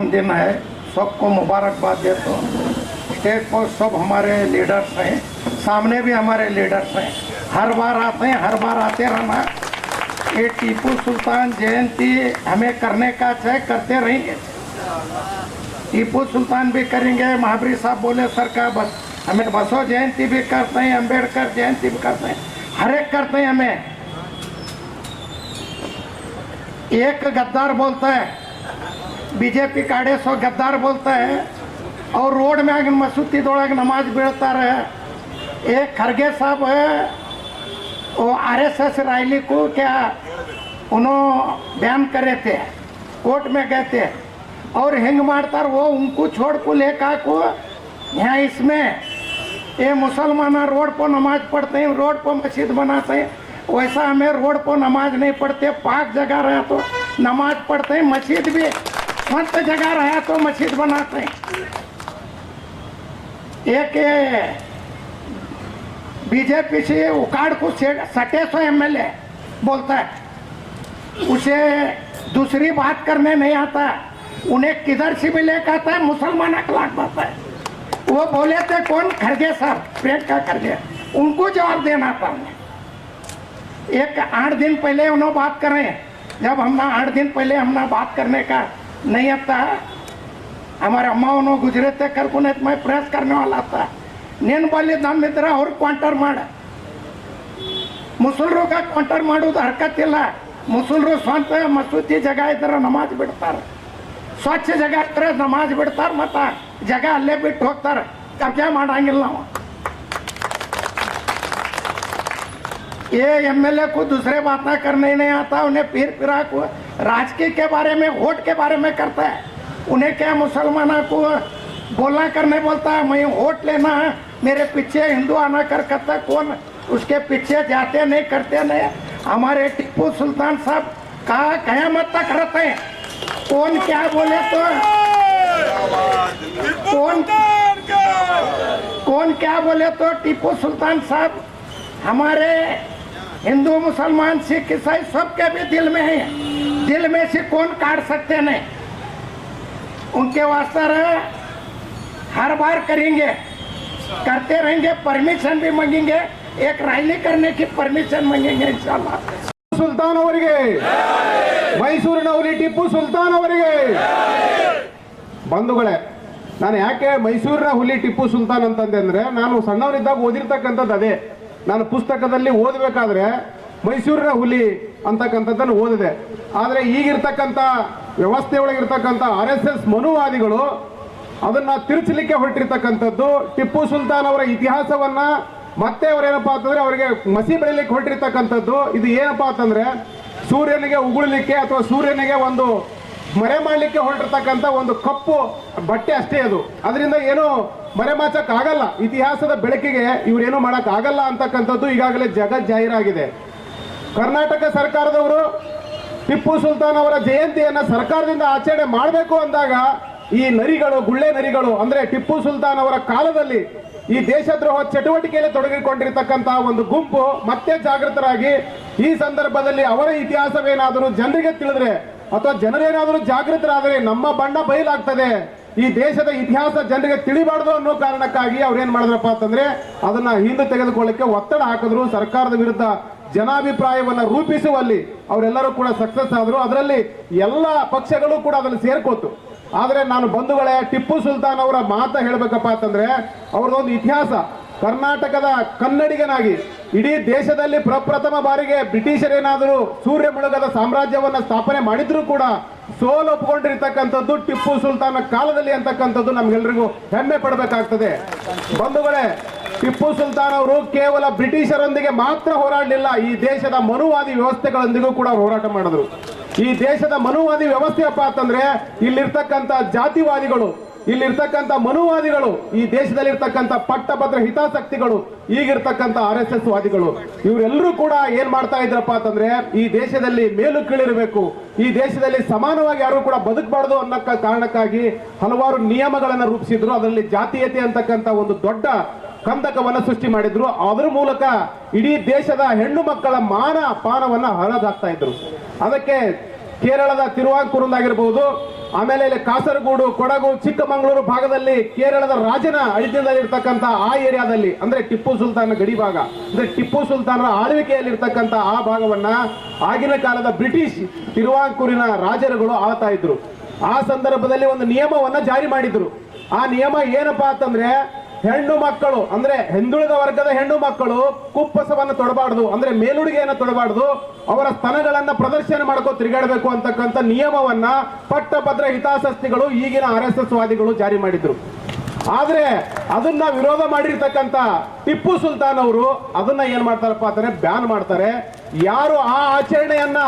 दिन है। सबको मुबारकबाद देता हूँ। स्टेज पर सब हमारे लीडर्स हैं। सामने भी हमारे लीडर्स हैं। हर बार आते हैं, हर बार आते रहना ये टीपू सुल्तान जयंती हमें करने का चाहे करते रहेंगे। टीपू सुल्तान भी करेंगे महावीर साहब बोले सरकार बस, हमें बसो जयंती भी करते हैं, अंबेडकर जयंती भी करते हैं। हर एक करते हैं हमें। एक गद्दार बोलता है बीजेपी काड़े सो गद्दार बोलता है और रोड में आगे मसूती दौड़ा के नमाज़ बेड़ता रहे। एक खरगे साहब है, वो आर एस एस रैली को क्या उन्होंने बयान करे थे, कोर्ट में गए थे। और हिंग मारता वो उनको छोड़ को लेकर को, यहाँ इसमें ये मुसलमान रोड पर नमाज़ पढ़ते हैं, रोड पर मस्जिद बनाते हैं। वैसा हमें रोड पर नमाज़ नहीं पढ़ते, पाक जगह रहे तो नमाज़ पढ़ते हैं, मस्जिद भी स्वस्थ जगह रहे तो मस्जिद बनाते। एक बीजेपी से उकाड़ को सटे सौ एमएलए बोलता है। उसे दूसरी बात करने नहीं आता। उन्हें किधर से भी लेकर आता है, मुसलमान अखलाक आता है। वो बोले थे, कौन? खरगे साहब प्रियंका खरगे उनको जवाब देना था उन्हें। एक आठ दिन पहले उन्होंने बात करें। जब हमने आठ दिन पहले हमने बात करने का નહીં હતા અમારા અમ્માઓનો ગુજરાતે કરકોને પ્રયાસ કરવાલા હતા ನೇನು ಬಾಲ್ಯದ ನಮ್ಮಿದ್ರೆ ಅವ್ರು ಕ್ವಾಂಟರ್ ಮಾಡ. ಮುಸಲ್ರುಗ ಕ್ವಾಂಟರ್ ಮಾಡೋದು ಹರ್ಕತ್ತಿಲ್ಲ. ಮುಸಲ್ರು ಸ್ವಂತ ಮಸೂತಿ ಜಗ ಇದ್ರೆ ನಮಾಜ್ ಬಿಡ್ತಾರೆ. ಸ್ವಚ್ಛ ಜಗ ಇದ್ರೆ ನಮಾಜ್ ಬಿಡ್ತಾರೆ ಮತ್ತು ಜಗ ಅಲ್ಲೇ ಬಿಟ್ಟು ಹೋಗ್ತಾರೆ. ಕಬ್ಜಾ ಮಾಡಂಗಿಲ್ಲ ನಾವು. ये एमएलए को दूसरे बातें करने नहीं आता, उन्हें फिर फिरा को राजकीय के बारे में वोट के बारे में करता है। उन्हें क्या मुसलमानों को बोलना करने बोलता है? मैं वोट लेना है। मेरे पीछे हिंदू आना कर करता कौन? उसके पीछे जाते नहीं, करते नहीं। हमारे टीपू सुल्तान साहब कहा कयामत तक रहते हैं। कौन क्या बोले तो? कौन? कौन क्या बोले तो? टीपू सुल्तान साहब, हमारे हिंदू मुसलमान सिख ईसाई सबके भी दिल में है दिल में से कौन काट सकते नहीं उनके वास्ते रहे हर बार करेंगे करते रहेंगे परमिशन भी मांगेंगे एक रैली करने की परमिशन मांगेंगे इंशाल्लाह ಸುಲ್ತಾನ್ ಅವರಿಗೆ ಮೈಸೂರಿನ ಹುಲಿ ಟಿಪ್ಪು ಸುಲ್ತಾನ್ ಅವರಿಗೆ ಬಂಧುಗಳೇ ನಾನು ಯಾಕೆ ಮೈಸೂರಿನ ಹುಲಿ ಟಿಪ್ಪು ಸುಲ್ತಾನ್ ಅಂತಂದೆ ಅಂದ್ರೆ ನಾನು ಸಣ್ಣವನಿದ್ದಾಗ ಓದಿರ್ತಕ್ಕಂಥದ್ದು ಅದೇ ನಾನು ಪುಸ್ತಕದಲ್ಲಿ ಓದಬೇಕಾದ್ರೆ ಮೈಸೂರಿನ ಹುಲಿ ಅಂತಕ್ಕಂಥದ್ದನ್ನು ಓದಿದೆ. ಆದರೆ ಈಗಿರ್ತಕ್ಕಂಥ ವ್ಯವಸ್ಥೆ ಒಳಗಿರ್ತಕ್ಕಂಥ ಆರ್ ಎಸ್ ಎಸ್ ಮನುವಾದಿಗಳು ಅದನ್ನ ತಿರುಚಲಿಕ್ಕೆ ಹೊರಟಿರ್ತಕ್ಕಂಥದ್ದು. ಟಿಪ್ಪು ಸುಲ್ತಾನ್ ಅವರ ಇತಿಹಾಸವನ್ನ ಮತ್ತೆ ಅವ್ರೇನಪ್ಪಾ ಅಂತಂದ್ರೆ ಅವರಿಗೆ ಮಸಿ ಬೆಳಿಲಿಕ್ಕೆ ಹೊರಟಿರ್ತಕ್ಕಂಥದ್ದು. ಇದು ಏನಪ್ಪಾ ಅಂತಂದ್ರೆ ಸೂರ್ಯನಿಗೆ ಉಗುಳಲಿಕ್ಕೆ ಅಥವಾ ಸೂರ್ಯನಿಗೆ ಒಂದು ಮರೆ ಮಾಡಲಿಕ್ಕೆ ಹೊರಟಿರ್ತಕ್ಕಂಥ ಒಂದು ಕಪ್ಪು ಬಟ್ಟೆ ಅಷ್ಟೇ ಅದು. ಅದರಿಂದ ಏನು ಮರೆ ಆಗಲ್ಲ ಇತಿಹಾಸದ ಬೆಳಕಿಗೆ ಇವರೇನು ಆಗಲ್ಲ ಅಂತಕ್ಕಂಥದ್ದು ಈಗಾಗಲೇ ಜಗ ಜಾಹೀರಾಗಿದೆ. ಕರ್ನಾಟಕ ಸರ್ಕಾರದವರು ಟಿಪ್ಪು ಸುಲ್ತಾನ್ ಅವರ ಜಯಂತಿಯನ್ನ ಸರ್ಕಾರದಿಂದ ಆಚರಣೆ ಮಾಡಬೇಕು ಅಂದಾಗ ಈ ನರಿಗಳು, ಗುಳ್ಳೆ ನರಿಗಳು, ಅಂದ್ರೆ ಟಿಪ್ಪು ಸುಲ್ತಾನ್ ಅವರ ಕಾಲದಲ್ಲಿ ಈ ದೇಶದ್ರೋಹ ಚಟುವಟಿಕೆಯಲ್ಲಿ ತೊಡಗಿಕೊಂಡಿರ್ತಕ್ಕಂತಹ ಒಂದು ಗುಂಪು ಮತ್ತೆ ಜಾಗೃತರಾಗಿ ಈ ಸಂದರ್ಭದಲ್ಲಿ ಅವರ ಇತಿಹಾಸವೇನಾದರೂ ಜನರಿಗೆ ತಿಳಿದ್ರೆ ಅಥವಾ ಜನರೇನಾದರೂ ಜಾಗೃತರಾದರೆ ನಮ್ಮ ಬಣ್ಣ ಬಯಲಾಗ್ತದೆ. ಈ ದೇಶದ ಇತಿಹಾಸ ಜನರಿಗೆ ತಿಳಿಬಾರ್ದು ಅನ್ನೋ ಕಾರಣಕ್ಕಾಗಿ ಅವ್ರೇನ್ ಮಾಡಿದ್ರಪ್ಪ ಅಂತಂದ್ರೆ ಅದನ್ನ ಹಿಂದೆ ತೆಗೆದುಕೊಳ್ಳಕ್ಕೆ ಒತ್ತಡ ಹಾಕಿದ್ರು. ಸರ್ಕಾರದ ವಿರುದ್ಧ ಜನಾಭಿಪ್ರಾಯವನ್ನ ರೂಪಿಸುವಲ್ಲಿ ಅವರೆಲ್ಲರೂ ಕೂಡ ಸಕ್ಸಸ್ ಆದ್ರು. ಅದರಲ್ಲಿ ಎಲ್ಲ ಪಕ್ಷಗಳು ಕೂಡ ಅದನ್ನು ಸೇರ್ಕೋತು ಆದರೆ ನಾನು ಬಂಧುಗಳೇ, ಟಿಪ್ಪು ಸುಲ್ತಾನ್ ಅವರ ಮಾತ ಹೇಳಬೇಕಪ್ಪ ಅಂತಂದ್ರೆ, ಅವ್ರದ್ದೊಂದು ಇತಿಹಾಸ. ಕರ್ನಾಟಕದ ಕನ್ನಡಿಗನಾಗಿ ಇಡೀ ದೇಶದಲ್ಲಿ ಪ್ರಪ್ರಥಮ ಬಾರಿಗೆ ಬ್ರಿಟಿಷರೇನಾದರೂ ಸೂರ್ಯ ಮುಳುಗದ ಸಾಮ್ರಾಜ್ಯವನ್ನ ಸ್ಥಾಪನೆ ಮಾಡಿದ್ರು ಕೂಡ ಸೋಲು ಒಪ್ಕೊಂಡಿರ್ತಕ್ಕಂಥದ್ದು ಟಿಪ್ಪು ಸುಲ್ತಾನ ಕಾಲದಲ್ಲಿ ಅಂತಕ್ಕಂಥದ್ದು ನಮ್ಗೆಲ್ರಿಗೂ ಹೆಮ್ಮೆ ಪಡಬೇಕಾಗ್ತದೆ. ಬಂಧುಗಳೇ, ಟಿಪ್ಪು ಸುಲ್ತಾನ್ ಅವರು ಕೇವಲ ಬ್ರಿಟಿಷರೊಂದಿಗೆ ಮಾತ್ರ ಹೋರಾಡಲಿಲ್ಲ, ಈ ದೇಶದ ಮನುವಾದಿ ವ್ಯವಸ್ಥೆಗಳೊಂದಿಗೂ ಕೂಡ ಹೋರಾಟ ಮಾಡಿದ್ರು. ಈ ದೇಶದ ಮನುವಾದಿ ವ್ಯವಸ್ಥೆಯಪ್ಪ ಅಂತಂದ್ರೆ ಇಲ್ಲಿರ್ತಕ್ಕಂಥ ಜಾತಿವಾದಿಗಳು. ಇಲ್ಲಿರ್ತಕ್ಕಂಥ ಮನುವಾದಿಗಳು, ಈ ದೇಶದಲ್ಲಿರ್ತಕ್ಕಂಥ ಪಟ್ಟಭದ್ರ ಹಿತಾಸಕ್ತಿಗಳು, ಈಗಿರ್ತಕ್ಕಂಥ ಆರ್ ಎಸ್ ಎಸ್ ವಾದಿಗಳು ಇವರೆಲ್ಲರೂ ಕೂಡ ಏನ್ ಮಾಡ್ತಾ ಇದ್ರಪ್ಪ ಅಂತಂದ್ರೆ, ಈ ದೇಶದಲ್ಲಿ ಮೇಲು ಕೀಳಿರಬೇಕು, ಈ ದೇಶದಲ್ಲಿ ಸಮಾನವಾಗಿ ಯಾರು ಕೂಡ ಬದುಕಬಾರ್ದು ಅನ್ನಕ್ಕ ಕಾರಣಕ್ಕಾಗಿ ಹಲವಾರು ನಿಯಮಗಳನ್ನು ರೂಪಿಸಿದ್ರು, ಅದರಲ್ಲಿ ಜಾತೀಯತೆ ಅಂತಕ್ಕಂಥ ಒಂದು ದೊಡ್ಡ ಕಂದಕವನ್ನ ಸೃಷ್ಟಿ ಮಾಡಿದ್ರು, ಅದರ ಮೂಲಕ ಇಡೀ ದೇಶದ ಹೆಣ್ಣು ಮಕ್ಕಳ ಮಾನ ಪಾನವನ್ನ ಹರದಾಗ್ತಾ ಇದ್ರು. ಅದಕ್ಕೆ ಕೇರಳದ ತಿರುವಾಂಕೂರದಾಗಿರ್ಬಹುದು ಆಮೇಲೆ ಇಲ್ಲಿ ಕಾಸರಗೋಡು, ಕೊಡಗು, ಚಿಕ್ಕಮಗಳೂರು ಭಾಗದಲ್ಲಿ ಕೇರಳದ ರಾಜನ ಅಡಿತದಲ್ಲಿರ್ತಕ್ಕಂಥ ಆ ಏರಿಯಾದಲ್ಲಿ, ಅಂದ್ರೆ ಟಿಪ್ಪು ಸುಲ್ತಾನ್ ಗಡಿ ಭಾಗ, ಅಂದ್ರೆ ಟಿಪ್ಪು ಸುಲ್ತಾನರ ಆಳ್ವಿಕೆಯಲ್ಲಿರ್ತಕ್ಕಂಥ ಆ ಭಾಗವನ್ನ ಆಗಿನ ಕಾಲದ ಬ್ರಿಟಿಷ್ ತಿರುವಾಂಕೂರಿನ ರಾಜರುಗಳು ಆಳ್ತಾ ಇದ್ರು. ಆ ಸಂದರ್ಭದಲ್ಲಿ ಒಂದು ನಿಯಮವನ್ನ ಜಾರಿ ಮಾಡಿದ್ರು. ಆ ನಿಯಮ ಏನಪ್ಪಾ ಅಂತಂದ್ರೆ ಹೆಣ್ಣು ಮಕ್ಕಳು, ಅಂದ್ರೆ ಹಿಂದುಳಿದ ವರ್ಗದ ಹೆಣ್ಣು ಮಕ್ಕಳು ಕುಪ್ಪಸವನ್ನು ತೊಡಬಾರ್ದು, ಅಂದ್ರೆ ಮೇಲುಡುಗೆಯನ್ನ ತೊಡಬಾರ್ದು, ಅವರ ಸ್ತನಗಳನ್ನು ಪ್ರದರ್ಶನ ಮಾಡ್ಕೋ ತಿರುಗಾಡಬೇಕು ಅಂತಕ್ಕಂಥ ನಿಯಮವನ್ನ ಪಟ್ಟಭದ್ರ ಹಿತಾಸಕ್ತಿಗಳು ಈಗಿನ ಆರ್ ಎಸ್ ಎಸ್ ವಾದಿಗಳು ಜಾರಿ ಮಾಡಿದ್ರು. ಆದ್ರೆ ಅದನ್ನ ವಿರೋಧ ಮಾಡಿರ್ತಕ್ಕಂಥ ಟಿಪ್ಪು ಸುಲ್ತಾನ್ ಅವರು ಅದನ್ನ ಏನ್ ಮಾಡ್ತಾರಪ್ಪ ಅಂದ್ರೆ ಬ್ಯಾನ್ ಮಾಡ್ತಾರೆ. ಯಾರು ಆ ಆಚರಣೆಯನ್ನ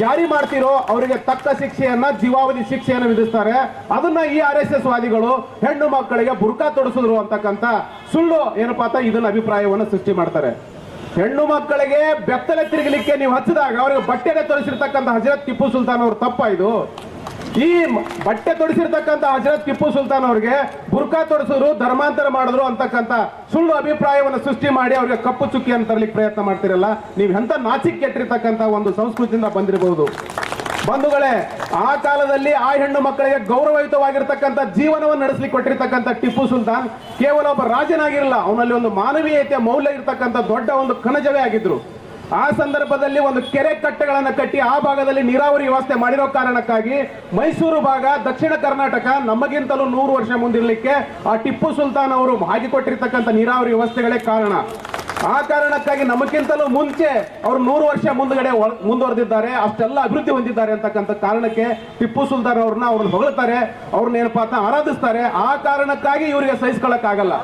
ಜಾರಿ ಮಾಡ್ತಿರೋ ಅವರಿಗೆ ತಕ್ಕ ಶಿಕ್ಷೆಯನ್ನ, ಜೀವಾವಧಿ ಶಿಕ್ಷೆಯನ್ನು ವಿಧಿಸ್ತಾರೆ. ಅದನ್ನ ಈ ಆರ್ ಎಸ್ ಎಸ್ ವಾದಿಗಳು ಹೆಣ್ಣು ಮಕ್ಕಳಿಗೆ ಬುರ್ಕಾ ತೊಡಸಿದ್ರು ಅಂತಕ್ಕಂಥ ಸುಳ್ಳು ಏನಪ್ಪಾ ಅಂತ ಇದನ್ನ ಅಭಿಪ್ರಾಯವನ್ನು ಸೃಷ್ಟಿ ಮಾಡ್ತಾರೆ. ಹೆಣ್ಣು ಮಕ್ಕಳಿಗೆ ಬೆತ್ತಲೆ ತಿರುಗಲಿಕ್ಕೆ ನೀವು ಹಚ್ಚಿದಾಗ ಅವರಿಗೆ ಬಟ್ಟೆನೆ ತೊರಿಸಿರ್ತಕ್ಕಂಥ ಹಜರತ್ ಟಿಪ್ಪು ಸುಲ್ತಾನ್ ಅವ್ರ ತಪ್ಪ ಇದು. ಈ ಬಟ್ಟೆ ತೊಡಿಸಿರ್ತಕ್ಕಂಥ ಹಜರತ್ ಟಿಪ್ಪು ಸುಲ್ತಾನ್ ಅವ್ರಿಗೆ ಬುರ್ಕಾ ತೊಡಿಸಿದ್ರು ಧರ್ಮಾಂತರ ಮಾಡಿದ್ರು ಅಂತಕ್ಕಂಥ ಸುಳ್ಳು ಅಭಿಪ್ರಾಯವನ್ನು ಸೃಷ್ಟಿ ಮಾಡಿ ಅವ್ರಿಗೆ ಕಪ್ಪು ಚುಕ್ಕಿಯನ್ನು ತರಲಿಕ್ಕೆ ಪ್ರಯತ್ನ ಮಾಡ್ತಿರಲ್ಲ, ನೀವು ಎಂಥ ನಾಚಿಕ್ ಕೆಟ್ಟಿರ್ತಕ್ಕಂಥ ಒಂದು ಸಂಸ್ಕೃತಿಯಿಂದ ಬಂದಿರಬಹುದು. ಬಂಧುಗಳೇ, ಆ ಕಾಲದಲ್ಲಿ ಆ ಹೆಣ್ಣು ಮಕ್ಕಳಿಗೆ ಗೌರವಯುತವಾಗಿರ್ತಕ್ಕಂಥ ಜೀವನವನ್ನು ನಡೆಸಲಿಕ್ಕೆ ಕೊಟ್ಟಿರ್ತಕ್ಕಂಥ ಟಿಪ್ಪು ಸುಲ್ತಾನ್ ಕೇವಲ ಒಬ್ಬ ರಾಜನಾಗಿರಲ್ಲ, ಅವನಲ್ಲಿ ಒಂದು ಮಾನವೀಯತೆಯ ಮೌಲ್ಯ ಇರತಕ್ಕಂಥ ದೊಡ್ಡ ಒಂದು ಕಣಜವೇ ಆಗಿದ್ರು. ಆ ಸಂದರ್ಭದಲ್ಲಿ ಒಂದು ಕೆರೆ ಕಟ್ಟೆಗಳನ್ನು ಕಟ್ಟಿ ಆ ಭಾಗದಲ್ಲಿ ನೀರಾವರಿ ವ್ಯವಸ್ಥೆ ಮಾಡಿರೋ ಕಾರಣಕ್ಕಾಗಿ ಮೈಸೂರು ಭಾಗ, ದಕ್ಷಿಣ ಕರ್ನಾಟಕ ನಮಗಿಂತಲೂ ನೂರು ವರ್ಷ ಮುಂದಿರಲಿಕ್ಕೆ ಆ ಟಿಪ್ಪು ಸುಲ್ತಾನ್ ಅವರು ಹಾಕಿಕೊಟ್ಟಿರ್ತಕ್ಕಂಥ ನೀರಾವರಿ ವ್ಯವಸ್ಥೆಗಳೇ ಕಾರಣ. ಆ ಕಾರಣಕ್ಕಾಗಿ ನಮಗಿಂತಲೂ ಮುಂಚೆ ಅವರು ನೂರು ವರ್ಷ ಮುಂದ್ಗಡೆ ಮುಂದುವರೆದಿದ್ದಾರೆ, ಅಷ್ಟೆಲ್ಲ ಅಭಿವೃದ್ಧಿ ಹೊಂದಿದ್ದಾರೆ ಅಂತಕ್ಕಂಥ ಕಾರಣಕ್ಕೆ ಟಿಪ್ಪು ಸುಲ್ತಾನ್ ಅವ್ರನ್ನ ಅವ್ರನ್ನ ಹೊಗಳ್ತಾರೆ, ಅವ್ರನ್ನ ಏನಪ್ಪಾ ಅಂತ ಆರಾಧಿಸ್ತಾರೆ. ಆ ಕಾರಣಕ್ಕಾಗಿ ಇವರಿಗೆ ಸಹಿಸ್ಕೊಳ್ಳಕ್ಕಾಗಲ್ಲ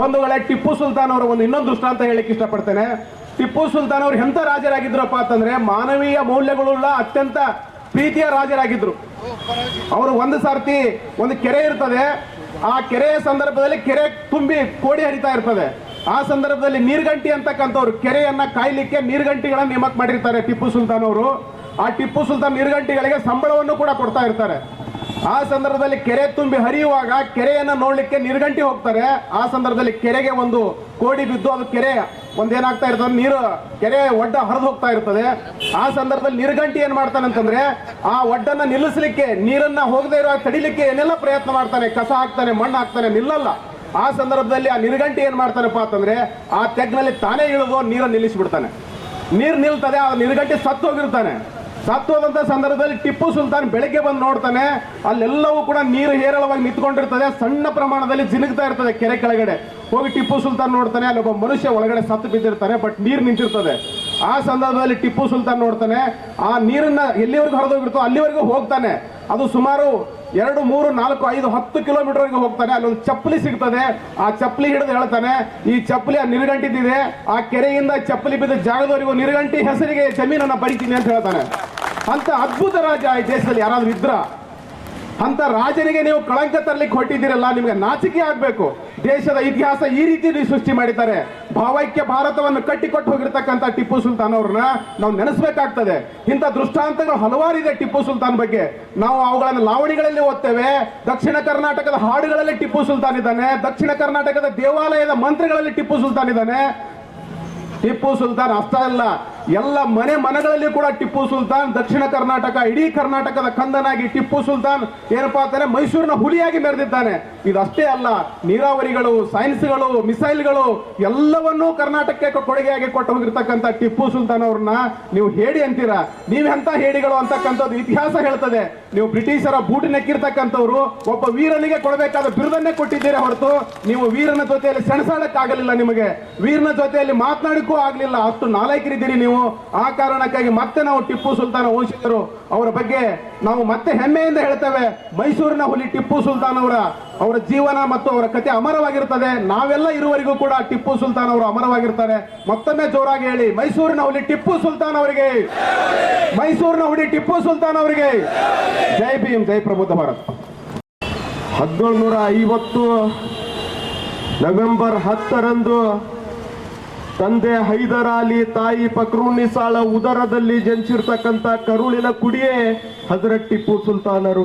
ಬಂಧುಗಳೇ, ಟಿಪ್ಪು ಸುಲ್ತಾನ್ ಅವರ ಒಂದು ಇನ್ನೊಂದು ದೃಷ್ಟಾಂತ ಹೇಳಿಕ್ಕೆ ಇಷ್ಟಪಡ್ತೇನೆ. ಟಿಪ್ಪು ಸುಲ್ತಾನ್ ಅವರು ಎಂಥ ರಾಜರಾಗಿದ್ರಪ್ಪ ಅಂತಂದ್ರೆ ಮಾನವೀಯ ಮೌಲ್ಯಗಳುಳ್ಳ ಅತ್ಯಂತ ಪ್ರೀತಿಯ ರಾಜರಾಗಿದ್ರು. ಅವರು ಒಂದು ಸರ್ತಿ ಒಂದು ಕೆರೆ ಇರ್ತದೆ, ಆ ಕೆರೆಯ ಸಂದರ್ಭದಲ್ಲಿ ಕೆರೆ ತುಂಬಿ ಕೋಡಿ ಹರಿತಾ ಇರ್ತದೆ. ಆ ಸಂದರ್ಭದಲ್ಲಿ ನೀರ್ಗಂಟಿ ಅಂತಕ್ಕಂಥವ್ರು ಕೆರೆಯನ್ನ ಕಾಯ್ಲಿಕ್ಕೆ ನೀರ್ಗಂಟಿಗಳನ್ನ ನೇಮಕ ಮಾಡಿರ್ತಾರೆ ಟಿಪ್ಪು ಸುಲ್ತಾನ್ ಅವರು. ಆ ಟಿಪ್ಪು ಸುಲ್ತಾನ್ ನೀರ್ಗಂಟಿಗಳಿಗೆ ಸಂಬಳವನ್ನು ಕೂಡ ಕೊಡ್ತಾ ಇರ್ತಾರೆ. ಆ ಸಂದರ್ಭದಲ್ಲಿ ಕೆರೆ ತುಂಬಿ ಹರಿಯುವಾಗ ಕೆರೆಯನ್ನ ನೋಡ್ಲಿಕ್ಕೆ ನಿರ್ಗಂಟಿ ಹೋಗ್ತಾರೆ. ಆ ಸಂದರ್ಭದಲ್ಲಿ ಕೆರೆಗೆ ಒಂದು ಕೋಡಿ ಬಿದ್ದು ಅದು ಕೆರೆ ಒಂದೇನಾಗ್ತಾ ಇರ್ತದೆ? ನೀರು ಕೆರೆ ಒಡ್ಡ ಹರಿದು ಹೋಗ್ತಾ ಇರ್ತದೆ. ಆ ಸಂದರ್ಭದಲ್ಲಿ ನಿರ್ಗಂಟಿ ಏನ್ ಮಾಡ್ತಾನೆ ಅಂತಂದ್ರೆ, ಆ ಒಡ್ಡನ್ನ ನಿಲ್ಲಿಸಲಿಕ್ಕೆ, ನೀರನ್ನ ಹೋಗದೆ ಇರೋ ತಡಿಲಿಕ್ಕೆ ಏನೆಲ್ಲ ಪ್ರಯತ್ನ ಮಾಡ್ತಾನೆ? ಕಸ ಹಾಕ್ತಾನೆ, ಮಣ್ಣು ಹಾಕ್ತಾನೆ, ನಿಲ್ಲಲ್ಲ. ಆ ಸಂದರ್ಭದಲ್ಲಿ ಆ ನಿರ್ಗಂಟಿ ಏನ್ ಮಾಡ್ತಾನಪ್ಪ ಅಂತಂದ್ರೆ, ಆ ತೆಗ್ನಲ್ಲಿ ತಾನೇ ಇಳಿದು ನೀರನ್ನು ನಿಲ್ಲಿಸಿಬಿಡ್ತಾನೆ. ನೀರು ನಿಲ್ತದೆ, ಆ ನಿರ್ಗಂಟಿ ಸತ್ತು ಹೋಗಿರ್ತಾನೆ ಸತ್ತು ಹೋದಂತ ಸಂದರ್ಭದಲ್ಲಿ ಟಿಪ್ಪು ಸುಲ್ತಾನ್ ಬೆಳಗ್ಗೆ ಬಂದು ನೋಡ್ತಾನೆ, ಅಲ್ಲೆಲ್ಲವೂ ಕೂಡ ನೀರು ಹೇರಳವಾಗಿ ನಿಂತ್ಕೊಂಡಿರ್ತದೆ, ಸಣ್ಣ ಪ್ರಮಾಣದಲ್ಲಿ ಜಿನುಗ್ತಾ ಇರ್ತದೆ ಕೆರೆ ಕೆಳಗಡೆ. ಹೋಗಿ ಟಿಪ್ಪು ಸುಲ್ತಾನ್ ನೋಡ್ತಾನೆ, ಅಲ್ಲೊಬ್ಬ ಮನುಷ್ಯ ಒಳಗಡೆ ಸತ್ತು ಬಿದ್ದಿರ್ತಾನೆ, ಬಟ್ ನೀರು ನಿಂತಿರ್ತದೆ. ಆ ಸಂದರ್ಭದಲ್ಲಿ ಟಿಪ್ಪು ಸುಲ್ತಾನ್ ನೋಡ್ತಾನೆ, ಆ ನೀರನ್ನ ಎಲ್ಲಿವರೆಗೂ ಹರಿದೋಗಿರ್ತೋ ಅಲ್ಲಿವರೆಗೂ ಹೋಗ್ತಾನೆ. ಅದು ಸುಮಾರು ಎರಡು, ಮೂರು, ನಾಲ್ಕು, ಐದು, ಹತ್ತು ಕಿಲೋಮೀಟರ್ಗೆ ಹೋಗ್ತಾನೆ. ಅಲ್ಲೊಂದು ಚಪ್ಪಲಿ ಸಿಗ್ತದೆ, ಆ ಚಪ್ಪಲಿ ಹಿಡಿದು ಹೇಳ್ತಾನೆ, ಈ ಚಪ್ಪಲಿ ಆ ನಿರ್ಗಂಟಿದ್ದಿದೆ ಆ ಕೆರೆಯಿಂದ ಚಪ್ಪಲಿ ಬಿದ್ದ ಜಾಗದವರೆಗೂ ನಿರ್ಗಂಟಿ ಹೆಸರಿಗೆ ಜಮೀನನ್ನ ಬಡಿತೀನಿ ಅಂತ ಹೇಳ್ತಾನೆ. ಅಂತ ಅದ್ಭುತ ರಾಜ ಈ ದೇಶದಲ್ಲಿ ಯಾರಾದ್ರೂ ಇದ್ರ? ಅಂತ ರಾಜನಿಗೆ ನೀವು ಕಳಂಕ ತರಲಿಕ್ಕೆ ಹೊಟ್ಟಿದ್ದೀರಲ್ಲ ನಿಮಗೆ ನಾಚಿಕೆ ಆಗ್ಬೇಕು. ದೇಶದ ಇತಿಹಾಸ ಈ ರೀತಿ ಸೃಷ್ಟಿ ಮಾಡಿದ್ದಾರೆ. ಭಾವೈಕ್ಯ ಭಾರತವನ್ನು ಕಟ್ಟಿಕೊಟ್ಟು ಹೋಗಿರ್ತಕ್ಕಂಥ ಟಿಪ್ಪು ಸುಲ್ತಾನ್ ಅವ್ರನ್ನ ನಾವು ನೆನೆಸ್ಬೇಕಾಗ್ತದೆ. ಇಂಥ ದೃಷ್ಟಾಂತಗಳು ಹಲವಾರು ಇದೆ ಟಿಪ್ಪು ಸುಲ್ತಾನ್ ಬಗ್ಗೆ. ನಾವು ಅವುಗಳನ್ನು ಲಾವಣಿಗಳಲ್ಲಿ ಓದ್ತೇವೆ. ದಕ್ಷಿಣ ಕರ್ನಾಟಕದ ಹಾಡುಗಳಲ್ಲಿ ಟಿಪ್ಪು ಸುಲ್ತಾನ್ ಇದ್ದಾನೆ. ದಕ್ಷಿಣ ಕರ್ನಾಟಕದ ದೇವಾಲಯದ ಮಂತ್ರಿಗಳಲ್ಲಿ ಟಿಪ್ಪು ಸುಲ್ತಾನ್ ಇದ್ದಾನೆ. ಟಿಪ್ಪು ಸುಲ್ತಾನ್ ಅಷ್ಟ ಅಲ್ಲ ಎಲ್ಲ ಮನೆ ಮನಗಳಲ್ಲಿ ಕೂಡ ಟಿಪ್ಪು ಸುಲ್ತಾನ್, ದಕ್ಷಿಣ ಕರ್ನಾಟಕ, ಇಡೀ ಕರ್ನಾಟಕದ ಕಂದನಾಗಿ ಟಿಪ್ಪು ಸುಲ್ತಾನ್ ಏನಪ್ಪಾ ಅಂತಾರೆ ಮೈಸೂರಿನ ಹುಲಿಯಾಗಿ ಮೆರೆದಿದ್ದಾನೆ. ಇದಷ್ಟೇ ಅಲ್ಲ, ನೀರಾವರಿಗಳು ಸೈನ್ಸ್ಗಳು ಮಿಸೈಲ್ಗಳು ಎಲ್ಲವನ್ನೂ ಕರ್ನಾಟಕಕ್ಕೆ ಕೊಡುಗೆಯಾಗಿ ಕೊಟ್ಟು ಹೋಗಿರ್ತಕ್ಕಂಥ ಟಿಪ್ಪು ಸುಲ್ತಾನ್ ಅವ್ರನ್ನ ನೀವು ಹೇಳಿ ಅಂತೀರಾ? ನೀವೆಂತ ಹೇಳಿಗಳು ಅಂತಕ್ಕಂಥದ್ದು ಇತಿಹಾಸ ಹೇಳ್ತದೆ. ನೀವು ಬ್ರಿಟಿಷರ ಬೂಟಿ ನೆಕ್ಕಿರ್ತಕ್ಕಂಥವ್ರು, ಒಬ್ಬ ವೀರನಿಗೆ ಕೊಡಬೇಕಾದ ಬಿರುದನ್ನೇ ಕೊಟ್ಟಿದ್ದೀರಾ ಹೊರತು ನೀವು ವೀರನ ಜೊತೆಯಲ್ಲಿ ಸೆಣಸಾಡಕ್ಕಾಗಲಿಲ್ಲ ನಿಮಗೆ. ವೀರನ ಜೊತೆಯಲ್ಲಿ ಮಾತನಾಡಕ್ಕೂ ಆಗಲಿಲ್ಲ. ಅಷ್ಟು ನಾಲಾಯಕರಿದ್ದೀರಿ ನೀವು. ಆ ಕಾರಣಕ್ಕಾಗಿ ಮತ್ತೆ ನಾವು ಟಿಪ್ಪು ಸುಲ್ತಾನ ವಂಶಿಕರು ಅವರ ಬಗ್ಗೆ ನಾವು ಮತ್ತೆ ಹೆಮ್ಮೆಯಿಂದ ಹೇಳ್ತೇವೆ. ಮೈಸೂರಿನ ಹುಲಿ ಟಿಪ್ಪು ಸುಲ್ತಾನ್ ಅವರ ಅವರ ಜೀವನ ಮತ್ತು ಅವರ ಕತೆ ಅಮರವಾಗಿರುತ್ತದೆ. ನಾವೆಲ್ಲ ಇರುವವರೆಗೂ ಕೂಡ ಟಿಪ್ಪು ಸುಲ್ತಾನ್ ಅವರು ಅಮರವಾಗಿರ್ತಾರೆ. ಮತ್ತೊಮ್ಮೆ ಜೋರಾಗಿ ಹೇಳಿ, ಮೈಸೂರಿನ ಹುಲಿ ಟಿಪ್ಪು ಸುಲ್ತಾನ್ ಅವರಿಗೆ. ಮೈಸೂರಿನ ಹುಲಿ ಟಿಪ್ಪು ಸುಲ್ತಾನ್ ಅವರಿಗೆ. ಜೈ ಭೀಮ್, ಜೈ ಪ್ರಬುದ್ಧ ಭಾರತ್. ಹದಿನೇಳು ನೂರ ಐವತ್ತು ನವೆಂಬರ್ ಹತ್ತರಂದು ತಂದೆ ಹೈದರಾಲಿ ತಾಯಿ ಪಕ್ರೂನಿಸಾಳ ಉದರದಲ್ಲಿ ಜನಿಸಿರ್ತಕ್ಕಂಥ ಕರುಳಿನ ಕುಡಿಯೇ ಹಜರತ್ ಟಿಪ್ಪು ಸುಲ್ತಾನರು.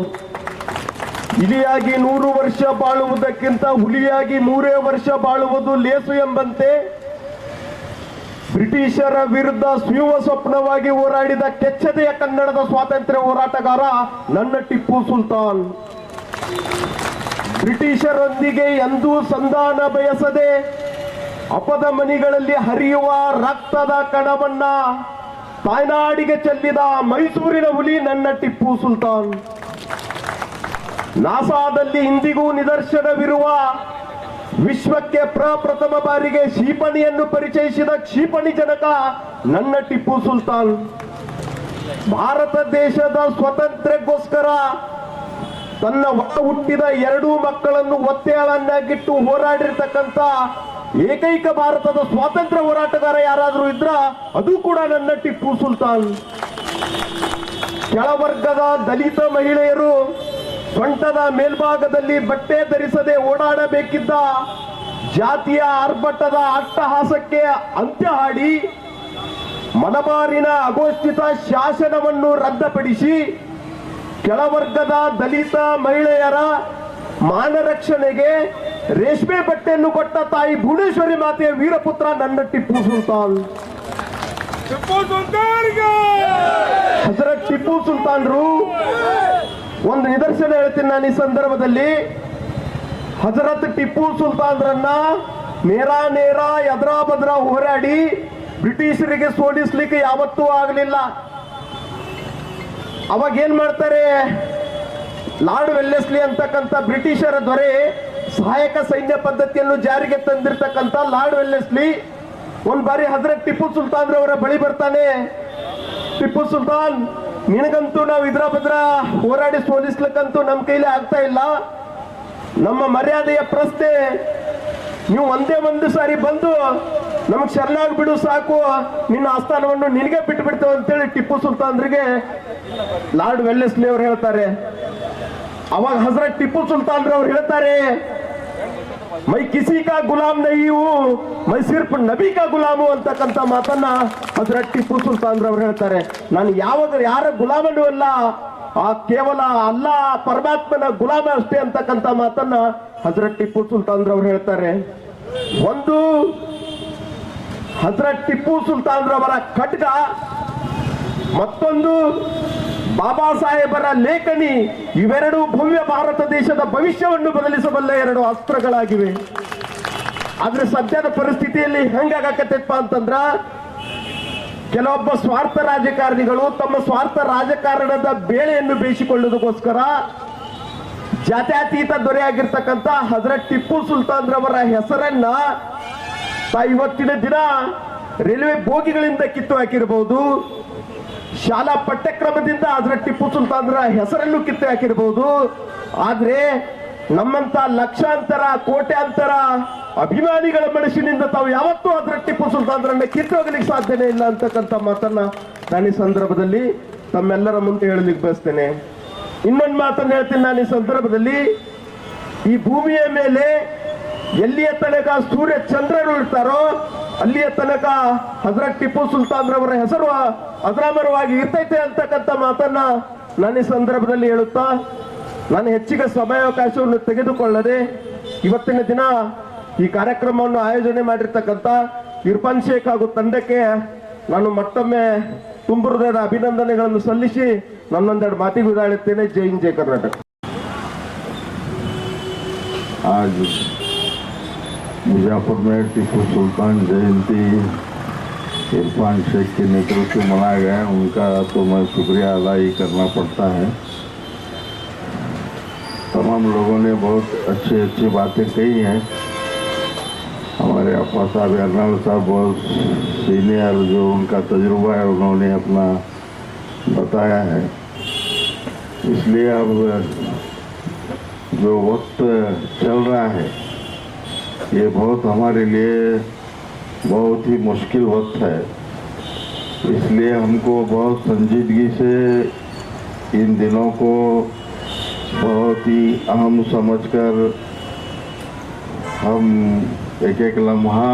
ಇಲಿಯಾಗಿ ನೂರು ವರ್ಷ ಬಾಳುವುದಕ್ಕಿಂತ ಹುಲಿಯಾಗಿ ಮೂರೇ ವರ್ಷ ಬಾಳುವುದು ಲೇಸು ಎಂಬಂತೆ ಬ್ರಿಟಿಷರ ವಿರುದ್ಧ ಸ್ವೀವ ಸ್ವಪ್ನವಾಗಿ ಹೋರಾಡಿದ ಕೆಚ್ಚದೆಯ ಕನ್ನಡದ ಸ್ವಾತಂತ್ರ್ಯ ಹೋರಾಟಗಾರ ನನ್ನ ಟಿಪ್ಪು ಸುಲ್ತಾನ್. ಬ್ರಿಟಿಷರೊಂದಿಗೆ ಎಂದೂ ಸಂಧಾನ ಬಯಸದೆ ಅಪದ ಮನಿಗಳಲ್ಲಿ ಹರಿಯುವ ರಕ್ತದ ಕಣವನ್ನ ತಾಯ್ನಾಡಿಗೆ ಚೆಲ್ಲಿದ ಮೈಸೂರಿನ ಹುಲಿ ನನ್ನ ಟಿಪ್ಪು ಸುಲ್ತಾನ್. ನಾಸಾದಲ್ಲಿ ಇಂದಿಗೂ ನಿದರ್ಶನವಿರುವ ವಿಶ್ವಕ್ಕೆ ಪ್ರಪ್ರಥಮ ಬಾರಿಗೆ ಕ್ಷಿಪಣಿಯನ್ನು ಪರಿಚಯಿಸಿದ ಕ್ಷಿಪಣಿ ಜನಕ ನನ್ನ ಟಿಪ್ಪು ಸುಲ್ತಾನ್. ಭಾರತ ದೇಶದ ಸ್ವಾತಂತ್ರ್ಯಕ್ಕೋಸ್ಕರ ತನ್ನ ಒಳ ಹುಟ್ಟಿದ ಎರಡೂ ಮಕ್ಕಳನ್ನು ಒತ್ತೆಯಾಳನ್ನಾಗಿಟ್ಟು ಹೋರಾಡಿರ್ತಕ್ಕಂಥ ಏಕೈಕ ಭಾರತದ ಸ್ವಾತಂತ್ರ್ಯ ಹೋರಾಟಗಾರ ಯಾರಾದರೂ ಇದ್ರ ಅದು ಕೂಡ ನನ್ನ ಟಿಪ್ಪು ಸುಲ್ತಾನ್. ಕೆಳವರ್ಗದ ದಲಿತ ಮಹಿಳೆಯರು ಸೊಂಟದ ಮೇಲ್ಭಾಗದಲ್ಲಿ ಬಟ್ಟೆ ಧರಿಸದೆ ಓಡಾಡಬೇಕಿದ್ದ ಜಾತಿಯ ಆರ್ಭಟದ ಅಟ್ಟಹಾಸಕ್ಕೆ ಅಂತ್ಯ ಹಾಡಿ ಮಲಬಾರಿನ ಅಘೋಷಿತ ಶಾಸನವನ್ನು ರದ್ದುಪಡಿಸಿ ಕೆಳವರ್ಗದ ದಲಿತ ಮಹಿಳೆಯರ ಮಾನ ರಕ್ಷಣೆಗೆ ರೇಷ್ಮೆ ಬಟ್ಟೆಯನ್ನು ಕೊಟ್ಟ ತಾಯಿ ಭುವನೇಶ್ವರಿ ಮಾತೆಯ ವೀರಪುತ್ರ ನನ್ನ ಟಿಪ್ಪು ಸುಲ್ತಾನ್. ಹಜರತ್ ಟಿಪ್ಪು ಸುಲ್ತಾನ್ರು ಒಂದು ನಿದರ್ಶನ ಹೇಳ್ತೀನಿ ನಾನು ಈ ಸಂದರ್ಭದಲ್ಲಿ. ಹಜರತ್ ಟಿಪ್ಪು ಸುಲ್ತಾನ್ರನ್ನ ನೇರ ನೇರ ಎದ್ರ ಬದ್ರ ಹೋರಾಡಿ ಬ್ರಿಟಿಷರಿಗೆ ಸೋಲಿಸ್ಲಿಕ್ಕೆ ಯಾವತ್ತೂ ಆಗಲಿಲ್ಲ. ಅವಾಗ ಏನ್ ಮಾಡ್ತಾರೆ? ಲಾರ್ಡ್ ವೆಲ್ಲೆಸ್ಲಿ ಅಂತಕ್ಕಂಥ ಬ್ರಿಟಿಷರ ದೊರೆ ಸಹಾಯಕ ಸೈನ್ಯ ಪದ್ಧತಿಯನ್ನು ಜಾರಿಗೆ ತಂದಿರ್ತಕ್ಕಂಥ ಲಾರ್ಡ್ ವೆಲ್ಲೆಸ್ಲಿ ಒಂದ್ ಬಾರಿ ಹಜರತ್ ಟಿಪ್ಪು ಸುಲ್ತಾನ್ ಅವರ ಬಳಿ ಬರ್ತಾನೆ. ಟಿಪ್ಪು ಸುಲ್ತಾನ್, ನಿನಗಂತೂ ನಾವು ಇದ್ರ ಬದ್ರ ಹೋರಾಡಿ ಸೋಲಿಸ್ಲಿಕ್ಕಂತೂ ನಮ್ಮ ಕೈಲಿ ಆಗ್ತಾ ಇಲ್ಲ. ನಮ್ಮ ಮರ್ಯಾದೆಯ ಪ್ರಶ್ನೆ, ನೀವು ಒಂದೇ ಒಂದು ಸಾರಿ ಬಂದು ನಮಗ್ ಶರಣಾಗಿ ಬಿಡು ಸಾಕು. ನಿನ್ನ ಆಸ್ಥಾನವನ್ನು ನಿನಗೆ ಬಿಟ್ಟು ಬಿಡ್ತೇವೆ ಅಂತೇಳಿ ಟಿಪ್ಪು ಸುಲ್ತಾನ್ರಿಗೆ ಲಾರ್ಡ್ ವೆಲ್ಲೆಸ್ಲಿ ಅವ್ರು ಹೇಳ್ತಾರೆ. ಅವಾಗ ಹಜರತ್ ಟಿಪ್ಪು ಸುಲ್ತಾನ್ ಅವ್ರು ಹೇಳ್ತಾರೆ ಮೈ ಕಿಸಿ ಕಾ ಗುಲಾಮ್ ನಹಿವು ಮೈ ಸಿರ್ಫ್ ನಬಿ ಕಾ ಗುಲಾಮು ಅಂತಕ್ಕಂಥ ಮಾತನ್ನ ಹಜರತ್ ಟಿಪ್ಪು ಸುಲ್ತಾನ್ ಅವ್ರು ಹೇಳ್ತಾರೆ. ನಾನು ಯಾವಾಗ ಯಾರ ಗುಲಾಮನು ಅಲ್ಲ, ಆ ಕೇವಲ ಅಲ್ಲ ಪರಮಾತ್ಮನ ಗುಲಾಮ ಅಷ್ಟೇ ಅಂತಕ್ಕಂಥ ಮಾತನ್ನ ಹಜರತ್ ಟಿಪ್ಪು ಸುಲ್ತಾನ್ ಅವ್ರು ಹೇಳ್ತಾರೆ. ಒಂದು, ಹಜರತ್ ಟಿಪ್ಪು ಸುಲ್ತಾನ್ ರವರ ಖಡ್ಗ, ಮತ್ತೊಂದು ಬಾಬಾ ಸಾಹೇಬರ ಲೇಖನಿ ಇವೆರಡೂ ಭವ್ಯ ಭಾರತ ದೇಶದ ಭವಿಷ್ಯವನ್ನು ಬದಲಿಸಬಲ್ಲ ಎರಡು ಅಸ್ತ್ರಗಳಾಗಿವೆ. ಆದ್ರೆ ಸದ್ಯದ ಪರಿಸ್ಥಿತಿಯಲ್ಲಿ ಹೆಂಗಾಗತ್ತಪ್ಪ ಅಂತಂದ್ರ, ಕೆಲವೊಬ್ಬ ಸ್ವಾರ್ಥ ರಾಜಕಾರಣಿಗಳು ತಮ್ಮ ಸ್ವಾರ್ಥ ರಾಜಕಾರಣದ ಬೇಳೆಯನ್ನು ಬೇಯಿಸಿಕೊಳ್ಳುವುದಕ್ಕೋಸ್ಕರ ಜಾತ್ಯತೀತ ದೊರೆಯಾಗಿರ್ತಕ್ಕಂಥ ಹಜರತ್ ಟಿಪ್ಪು ಸುಲ್ತಾನ್ ರವರ ಹೆಸರನ್ನ ಇವತ್ತಿನ ದಿನ ರೈಲ್ವೆ ಬೋಗಿಗಳಿಂದ ಕಿತ್ತು ಹಾಕಿರಬಹುದು. ಶಾಲಾ ಪಠ್ಯಕ್ರಮದಿಂದ ಅದರ ಟಿಪ್ಪು ಸುಲ್ತಾನರ ಹೆಸರಲ್ಲೂ ಕಿತ್ತು ಹಾಕಿರಬಹುದು. ಆದ್ರೆ ನಮ್ಮಂತ ಲಕ್ಷಾಂತರ, ಕೋಟ್ಯಾಂತರ ಅಭಿಮಾನಿಗಳ ಮನಸ್ಸಿನಿಂದ ತಾವು ಯಾವತ್ತೂ ಅದರ ಟಿಪ್ಪು ಸುಲ್ತಾನ್ರನ್ನ ಕಿತ್ತು ಹೋಗ್ಲಿಕ್ಕೆ ಸಾಧ್ಯನೇ ಇಲ್ಲ ಅಂತಕ್ಕಂಥ ಮಾತನ್ನ ನಾನು ಈ ಸಂದರ್ಭದಲ್ಲಿ ತಮ್ಮೆಲ್ಲರ ಮುಂದೆ ಹೇಳಲಿಕ್ಕೆ ಬಯಸ್ತೇನೆ. ಇನ್ನೊಂದು ಮಾತನ್ನು ಹೇಳ್ತೀನಿ ನಾನು ಈ ಸಂದರ್ಭದಲ್ಲಿ. ಈ ಭೂಮಿಯ ಮೇಲೆ ಎಲ್ಲಿಯ ತನಕ ಸೂರ್ಯ ಚಂದ್ರರು ಇರ್ತಾರೋ ಅಲ್ಲಿಯ ತನಕ ಹಜರತ್ ಟಿಪ್ಪು ಸುಲ್ತಾನ್ ರವರ ಹೆಸರು ಅಜರಾಮರವಾಗಿ ಇರ್ತೈತೆ ಅಂತಕ್ಕಂಥ ಮಾತನ್ನ ನನ್ನ ಸಂದರ್ಭದಲ್ಲಿ ಹೇಳುತ್ತಾ ನಾನು ಹೆಚ್ಚಿಗೆ ಸಮಯಾವಕಾಶವನ್ನು ತೆಗೆದುಕೊಳ್ಳದೆ ಇವತ್ತಿನ ದಿನ ಈ ಕಾರ್ಯಕ್ರಮವನ್ನು ಆಯೋಜನೆ ಮಾಡಿರ್ತಕ್ಕಂಥ ಇರ್ಫಾನ್ ಶೇಖ್ ಹಾಗೂ ತಂಡಕ್ಕೆ ನಾನು ಮತ್ತೊಮ್ಮೆ ತುಂಬ ಅಭಿನಂದನೆಗಳನ್ನು ಸಲ್ಲಿಸಿ ನನ್ನೊಂದೆರಡು ಮಾತಿಗೆ ಉದಾಳುತ್ತೇನೆ ಜೈ ಹಿಂದ್, ಜೈ ಕರ್ನಾಟಕ. मुजफ्फर में टीपू सुल्तान जयंती, इरफान शेख के नेतृत्व में मनाया गया उनका तो मैं शुक्रिया अदा ही करना पड़ता है। तमाम लोगों ने बहुत अच्छी अच्छी बातें कही हैं। हमारे अप्पा साहब अर्नाल साहब, बहुत सीनियर जो उनका तजुर्बा है, उन्होंने अपना बताया है। इसलिए अब जो वक्त चल रहा है ये बहुत हमारे लिए बहुत ही मुश्किल वक्त है। इसलिए हमको बहुत संजीदगी से इन दिनों को बहुत ही अहम समझकर हम एक एक लम्हा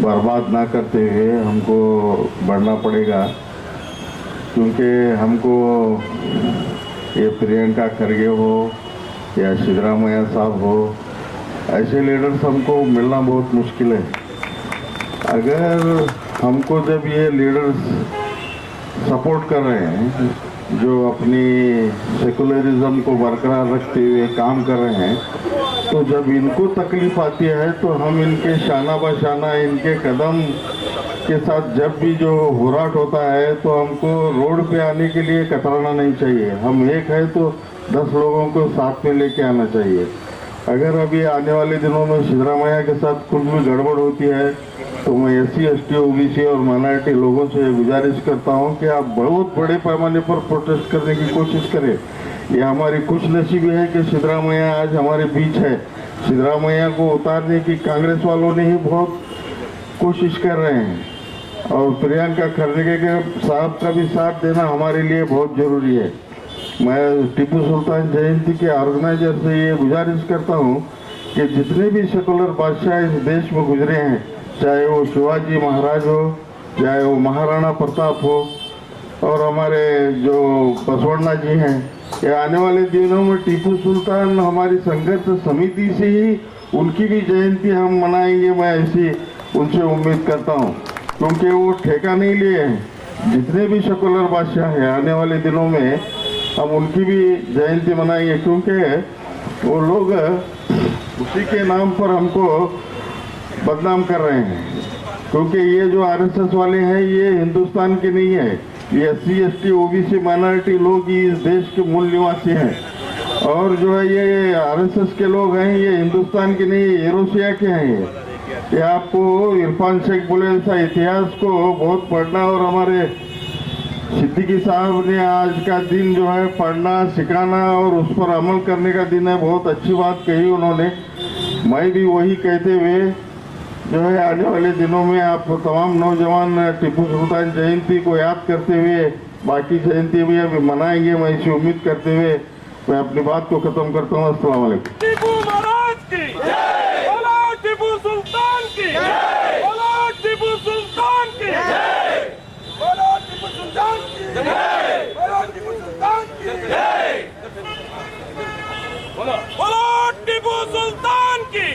बर्बाद ना करते हुए हमको बढ़ना पड़ेगा, क्योंकि हमको ये प्रियंका खरगे हो या सिद्धरामैया साहब हो, ऐसे लीडर्स हमको मिलना बहुत मुश्किल है। अगर हमको जब ये लीडर्स सपोर्ट कर रहे हैं, जो अपनी सेकुलरिज्म को बरकरार रखते हुए काम कर रहे हैं तो जब इनको तकलीफ़ आती है तो हम इनके शाना बशाना इनके कदम के साथ जब भी जो हुराट होता है तो हमको रोड पे आने के लिए कतराना नहीं चाहिए। हम एक है तो दस लोगों को साथ में लेके आना चाहिए। अगर अभी आने वाले दिनों में सिद्धरामैया के साथ कुछ भी गड़बड़ होती है तो मैं S C S T O B C और माइनॉरिटी लोगों से गुजारिश करता हूँ कि आप बहुत बड़े पैमाने पर प्रोटेस्ट करने की कोशिश करें। ये हमारी खुश नसीबी है कि सिद्धरामैया आज हमारे बीच है। सिद्धरामैया को उतारने की कांग्रेस वालों ने ही बहुत कोशिश कर रहे हैं। और प्रियंका खरगे के साहब का भी साथ देना हमारे लिए बहुत ज़रूरी है। मैं टीपू सुल्तान जयंती के ऑर्गेनाइजर से ये गुजारिश करता हूँ कि जितने भी सेकुलर बादशाह इस देश में गुजरे हैं, चाहे वो शिवाजी महाराज हो, चाहे वो महाराणा प्रताप हो, और हमारे जो बसवण्णा जी हैं, ये आने वाले दिनों में टीपू सुल्तान हमारी संघर्ष समिति से ही उनकी भी जयंती हम मनाएँगे, मैं ऐसी उनसे उम्मीद करता हूँ। क्योंकि वो ठेका नहीं लिए हैं। जितने भी सेकुलर बादशाह हैं, आने वाले दिनों में हम उनकी भी जयंती मनाएँगे क्योंकि वो लोग उसी के नाम पर हमको बदनाम कर रहे हैं। क्योंकि ये जो आरएसएस वाले हैं, ये हिंदुस्तान के नहीं है। ये S C S T O B C minority लोग ही इस देश के मूल निवासी हैं। और जो है ये आरएसएस के लोग हैं, ये हिंदुस्तान के नहीं एरोसिया के हैं ये। ये आपको इरफान शेख बोले ऐसा इतिहास को बहुत पढ़ना और हमारे सिद्दीकी साहब ने आज का दिन जो है पढ़ना, सिखाना और उस पर अमल करने का दिन है, बहुत अच्छी बात कही उन्होंने। मैं भी वही कहते हुए जो है आने वाले दिनों में आप तमाम नौजवान टीपू सुल्तान जयंती को याद करते हुए, बाकी जयंती भी अभी मनाएँगे, मैं इसी उम्मीद करते हुए मैं अपनी बात को खत्म करता हूँ। अस्सलाम बोलो टीपू सुल्तान की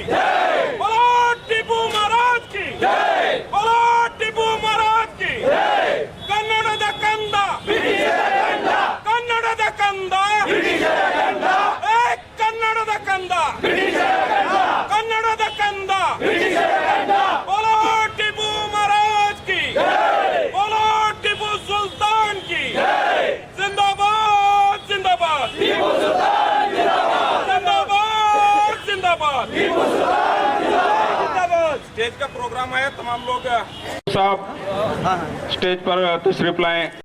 साहब स्टेज पर तशरीफ लाएं।